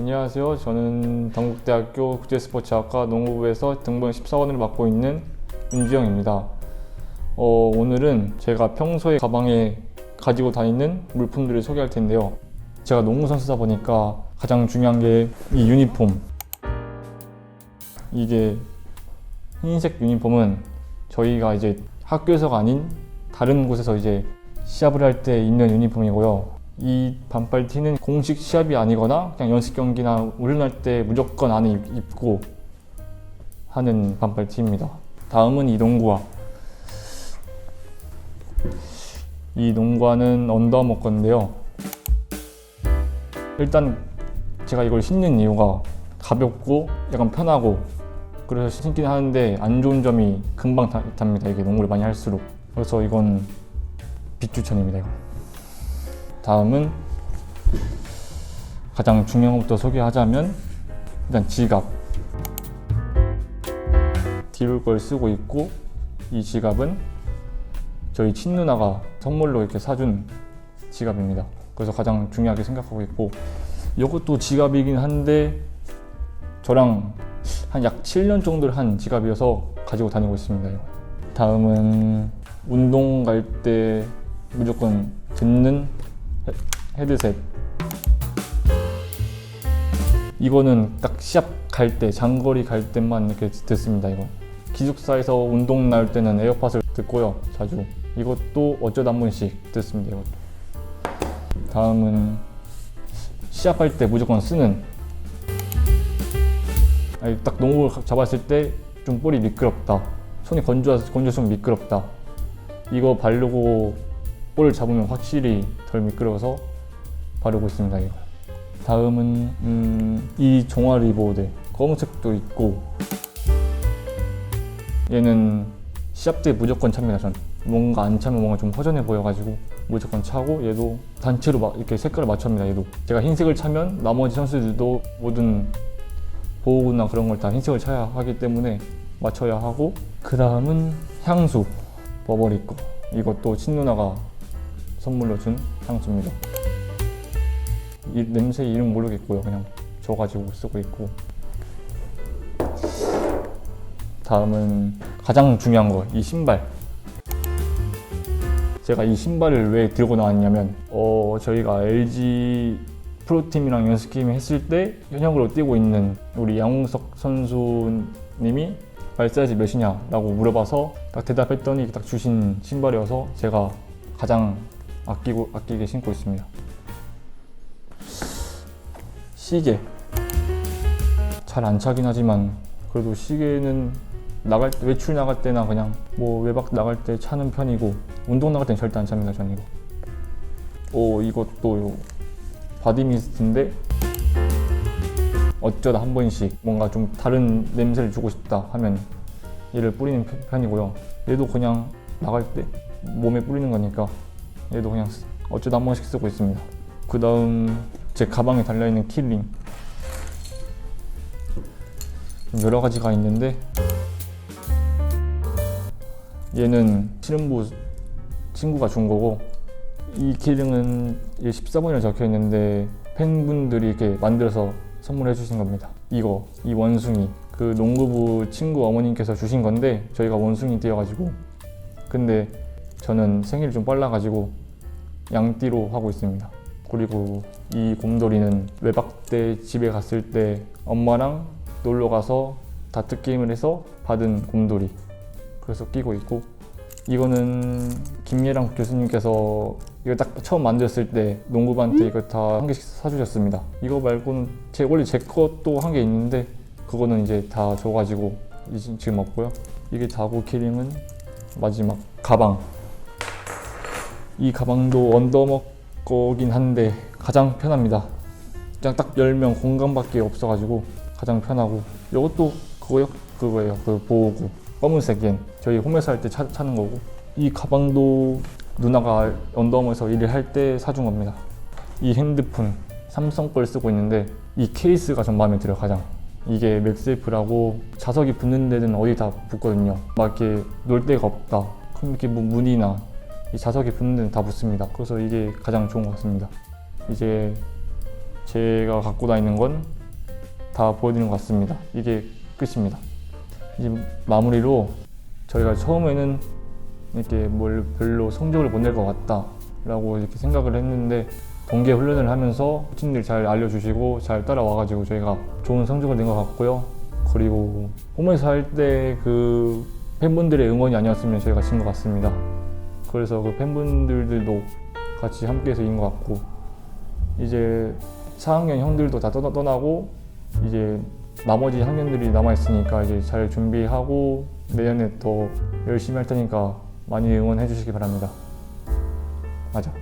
안녕하세요. 저는 당국대학교 국제스포츠학과 농구부에서 등본 14원을 맡고 있는 윤주영입니다. 어, 오늘은 제가 평소에 가방에 가지고 다니는 물품들을 소개할 텐데요. 제가 농구 선수다 보니까 가장 중요한 게 이 유니폼. 이게 흰색 유니폼은 저희가 이제 학교에서가 아닌 다른 곳에서 이제 시합을 할 때 입는 유니폼이고요. 이 반팔 티는 공식 시합이 아니거나 그냥 연습 경기나 훈련할 때 무조건 안에 입- 입고 하는 반팔 티입니다. 다음은 이 농구화. 이 농구화는 언더아머 건데요. 일단 제가 이걸 신는 이유가 가볍고 약간 편하고 그래서 신긴 하는데 안 좋은 점이 금방 다- 답니다. 이게 농구를 많이 할수록. 그래서 이건 비추천입니다. 이거. 다음은 가장 중요한 것부터 소개하자면 일단 지갑. 디올 걸 쓰고 있고 이 지갑은 저희 친누나가 선물로 이렇게 사준 지갑입니다. 그래서 가장 중요하게 생각하고 있고 이것도 지갑이긴 한데 저랑 한 약 7년 정도를 한 지갑이어서 가지고 다니고 있습니다. 다음은 운동 갈 때 무조건 듣는 헤- 헤드셋. 이거는 딱 시합 갈 때, 장거리 갈 때만 이렇게 듣습니다. 이거. 기숙사에서 운동 나올 때는 에어팟을 듣고요. 자주. 이것도 어쩌다 한 번씩 듣습니다. 이것도. 다음은 시합할 때 무조건 쓰는 아니, 딱 농구를 잡았을 때 좀 볼이 미끄럽다. 손이 건조, 건조성 미끄럽다. 이거 바르고 볼을 잡으면 확실히 덜 미끄러워서 바르고 있습니다. 이거. 다음은 음, 이 종아리 보호대 검은색도 있고 얘는 시합 때 무조건 찹니다. 전 뭔가 안 차면 뭔가 좀 허전해 보여가지고 무조건 차고 얘도 단체로 막 이렇게 색깔을 맞춥니다. 얘도 제가 흰색을 차면 나머지 선수들도 모든 보호구나 그런 걸 다 흰색을 차야 하기 때문에 맞춰야 하고 그 다음은 향수 버버리 거 이것도 친누나가 선물로 준 향수입니다 이 냄새 이름 모르겠고요. 그냥 줘가지고 쓰고 있고. 다음은 가장 중요한 거 이 신발. 제가 이 신발을 왜 들고 나왔냐면 어 저희가 LG 프로팀이랑 연습 게임 했을 때 현역으로 뛰고 있는 우리 양홍석 선수님이 발 사이즈 몇이냐라고 물어봐서 딱 대답했더니 딱 주신 신발이어서 제가 가장 아끼고 아끼게 신고 있습니다. 시계 잘 안 차긴 하지만 그래도 시계는 나갈 때, 외출 나갈 때나 그냥 뭐 외박 나갈 때 차는 편이고 운동 나갈 땐 절대 안 찹니다 저는 이거. 오 이것도 바디 미스트인데 어쩌다 한 번씩 뭔가 좀 다른 냄새를 주고 싶다 하면 얘를 뿌리는 편- 편이고요. 얘도 그냥 나갈 때 몸에 뿌리는 거니까 얘도 그냥 쓰- 어쩌다 한 번씩 쓰고 있습니다. 그 다음 제 가방에 달려있는 키링 여러 가지가 있는데 얘는 신혼부 친구가 준 거고 이 키링은 14번이라 적혀 있는데 팬분들이 이렇게 만들어서 선물해 주신 겁니다. 이거 이 원숭이 그 농구부 친구 어머님께서 주신 건데 저희가 원숭이 띄어가지고 근데 저는 생일이 좀 빨라가지고 양띠로 하고 있습니다. 그리고 이 곰돌이는 외박 때 집에 갔을 때 엄마랑 놀러 가서 다트 게임을 해서 받은 곰돌이 그래서 끼고 있고 이거는 김예랑 교수님께서 이거 딱 처음 만들었을 때 농구부한테 이거 다 한 개씩 사주셨습니다. 이거 말고는 제 원래 제 것도 한 개 있는데 그거는 이제 다 줘가지고 지금 없고요. 이게 다고 키링은 마지막 가방. 이 가방도 언더머 거긴 한데 가장 편합니다. 그냥 딱 열면 공간밖에 없어가지고 가장 편하고 이것도 그거요 그거예요 그 보호구 검은색 엔 저희 홈에서 할때 차는 거고 이 가방도 누나가 언더머에서 일을 할 때 사준 겁니다. 이 핸드폰 삼성 걸 쓰고 있는데 이 케이스가 전 마음에 들어요 가장 이게 맥세이프라고 자석이 붙는 데는 어디 다 붙거든요. 막 이렇게 놀 데가 없다. 그럼 이렇게 뭐 문이나 이 자석이 붙는 데는 다 붙습니다. 그래서 이게 가장 좋은 것 같습니다. 이제 제가 갖고 다니는 건 다 보여드린 것 같습니다. 이게 끝입니다. 이제 마무리로 저희가 처음에는 이렇게 뭘 별로 성적을 못 낼 것 같다라고 이렇게 생각을 했는데 동계 훈련을 하면서 코치님들 잘 알려주시고 잘 따라와가지고 저희가 좋은 성적을 낸 것 같고요. 그리고 홈에서 할 때 그 팬분들의 응원이 아니었으면 저희가 진 것 같습니다. 그래서 그 팬분들도 같이 함께해서 이긴 것 같고 이제 4학년 형들도 다 떠나, 떠나고 이제 나머지 학년들이 남아 있으니까 이제 잘 준비하고 내년에 더 열심히 할 테니까 많이 응원해 주시기 바랍니다. 맞아.